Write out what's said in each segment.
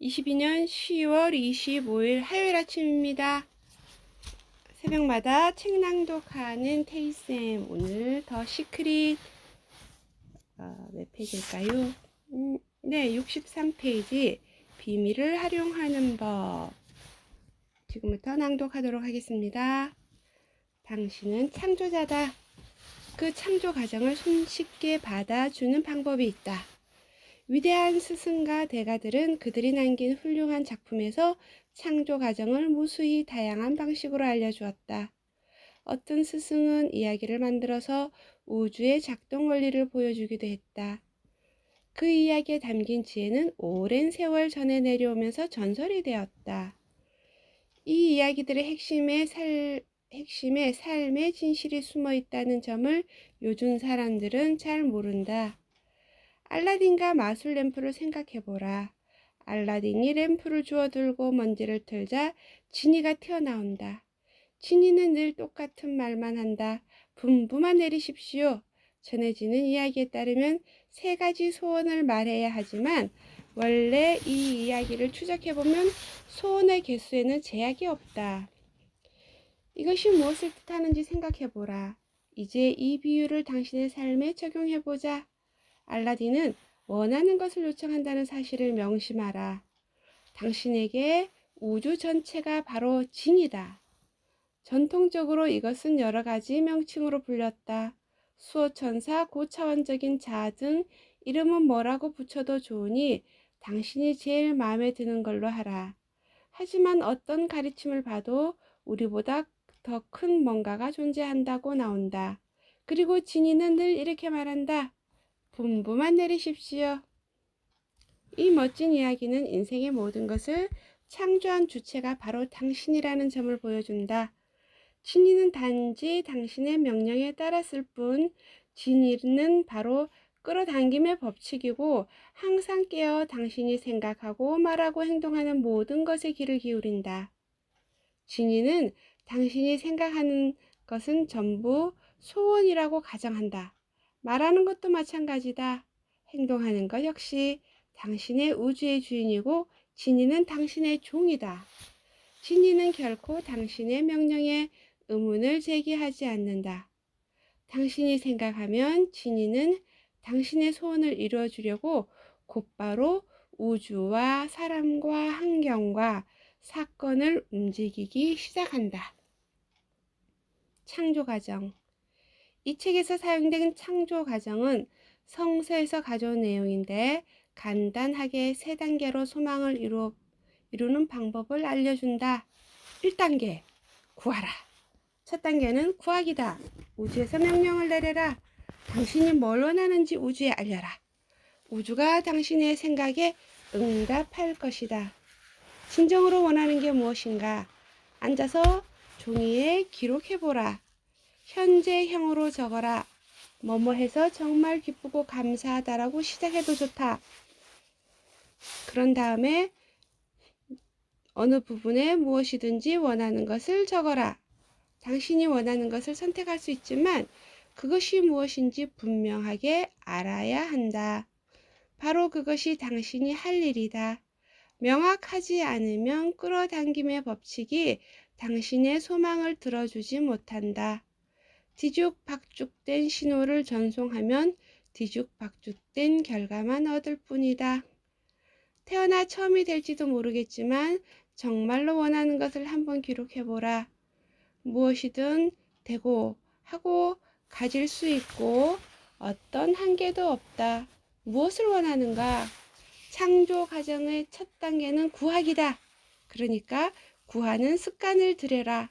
22년 10월 25일 화요일 아침입니다. 새벽마다 책 낭독하는 테이쌤 오늘 더 시크릿 어, 몇 페이지일까요? 음, 네, 63페이지 비밀을 활용하는 법 지금부터 낭독하도록 하겠습니다. 당신은 창조자다. 그 창조 과정을 손쉽게 받아주는 방법이 있다. 위대한 스승과 대가들은 그들이 남긴 훌륭한 작품에서 창조 과정을 무수히 다양한 방식으로 알려주었다. 어떤 스승은 이야기를 만들어서 우주의 작동 원리를 보여주기도 했다. 그 이야기에 담긴 지혜는 오랜 세월 전에 내려오면서 전설이 되었다. 이 이야기들의 핵심에 살, 핵심에 삶의 진실이 숨어 있다는 점을 요즘 사람들은 잘 모른다. 알라딘과 마술 램프를 생각해보라. 알라딘이 램프를 주워 들고 먼지를 틀자 지니가 튀어나온다. 지니는 늘 똑같은 말만 한다. 분부만 내리십시오. 전해지는 이야기에 따르면 세 가지 소원을 말해야 하지만 원래 이 이야기를 추적해보면 소원의 개수에는 제약이 없다. 이것이 무엇을 뜻하는지 생각해보라. 이제 이 비유를 당신의 삶에 적용해보자. 알라딘은 원하는 것을 요청한다는 사실을 명심하라. 당신에게 우주 전체가 바로 진이다. 전통적으로 이것은 여러 가지 명칭으로 불렸다. 수호천사, 고차원적인 자등 이름은 뭐라고 붙여도 좋으니 당신이 제일 마음에 드는 걸로 하라. 하지만 어떤 가르침을 봐도 우리보다 더 큰 뭔가가 존재한다고 나온다. 그리고 진이는 늘 이렇게 말한다. 분부만 내리십시오. 이 멋진 이야기는 인생의 모든 것을 창조한 주체가 바로 당신이라는 점을 보여준다. 진이는 단지 당신의 명령에 따랐을 뿐, 진이는 바로 끌어당김의 법칙이고 항상 깨어 당신이 생각하고 말하고 행동하는 모든 것에 귀를 기울인다. 진이는 당신이 생각하는 것은 전부 소원이라고 가정한다. 말하는 것도 마찬가지다. 행동하는 것 역시 당신의 우주의 주인이고 진이는 당신의 종이다. 진이는 결코 당신의 명령에 의문을 제기하지 않는다. 당신이 생각하면 진이는 당신의 소원을 이루어 주려고 곧바로 우주와 사람과 환경과 사건을 움직이기 시작한다. 창조 과정 이 책에서 사용된 창조 과정은 성서에서 가져온 내용인데 간단하게 세 단계로 소망을 이루, 이루는 방법을 알려준다. 1단계 구하라. 첫 단계는 구하기다. 우주에서 명령을 내려라. 당신이 뭘 원하는지 우주에 알려라. 우주가 당신의 생각에 응답할 것이다. 진정으로 원하는 게 무엇인가? 앉아서 종이에 기록해보라. 현재형으로 적어라. 뭐뭐 해서 정말 기쁘고 감사하다라고 시작해도 좋다. 그런 다음에 어느 부분에 무엇이든지 원하는 것을 적어라. 당신이 원하는 것을 선택할 수 있지만 그것이 무엇인지 분명하게 알아야 한다. 바로 그것이 당신이 할 일이다. 명확하지 않으면 끌어당김의 법칙이 당신의 소망을 들어주지 못한다. 뒤죽박죽된 신호를 전송하면 뒤죽박죽된 결과만 얻을 뿐이다. 태어나 처음이 될지도 모르겠지만 정말로 원하는 것을 한번 기록해보라. 무엇이든 되고 하고 가질 수 있고 어떤 한계도 없다. 무엇을 원하는가? 창조 과정의 첫 단계는 구하기다. 그러니까 구하는 습관을 들여라.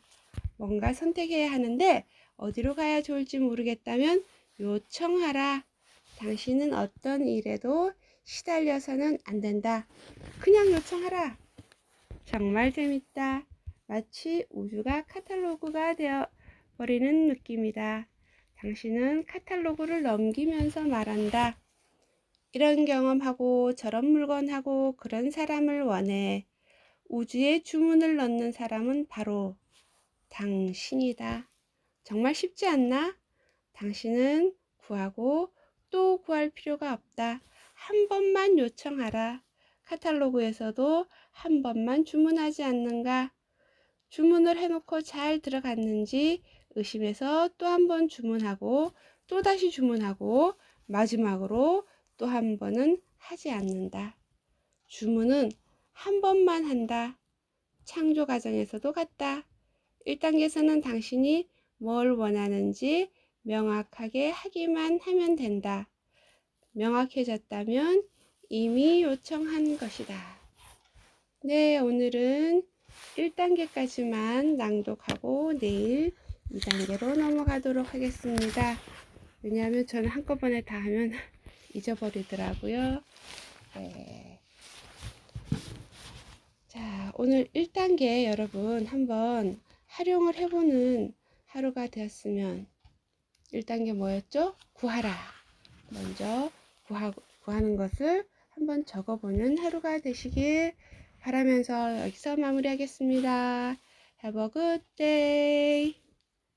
뭔가 선택해야 하는데 어디로 가야 좋을지 모르겠다면 요청하라. 당신은 어떤 일에도 시달려서는 안 된다. 그냥 요청하라. 정말 재밌다. 마치 우주가 카탈로그가 되어 버리는 느낌이다. 당신은 카탈로그를 넘기면서 말한다. 이런 경험하고 저런 물건하고 그런 사람을 원해. 우주에 주문을 넣는 사람은 바로 당신이다. 정말 쉽지 않나? 당신은 구하고 또 구할 필요가 없다. 한 번만 요청하라. 카탈로그에서도 한 번만 주문하지 않는가? 주문을 해놓고 잘 들어갔는지 의심해서 또 한 번 주문하고 또 다시 주문하고 마지막으로 또 한 번은 하지 않는다. 주문은 한 번만 한다. 창조 과정에서도 같다. 1단계에서는 당신이 뭘 원하는지 명확하게 하기만 하면 된다. 명확해졌다면 이미 요청한 것이다. 네, 오늘은 1단계까지만 낭독하고 내일 2단계로 넘어가도록 하겠습니다. 왜냐하면 저는 한꺼번에 다 하면 잊어버리더라고요. 네. 자, 오늘 1단계 여러분 한번 활용을 해보는 하루가 되었으면 1단계 뭐였죠? 구하라. 먼저 구하, 구하는 것을 한번 적어보는 하루가 되시길 바라면서 여기서 마무리하겠습니다. Have a good day.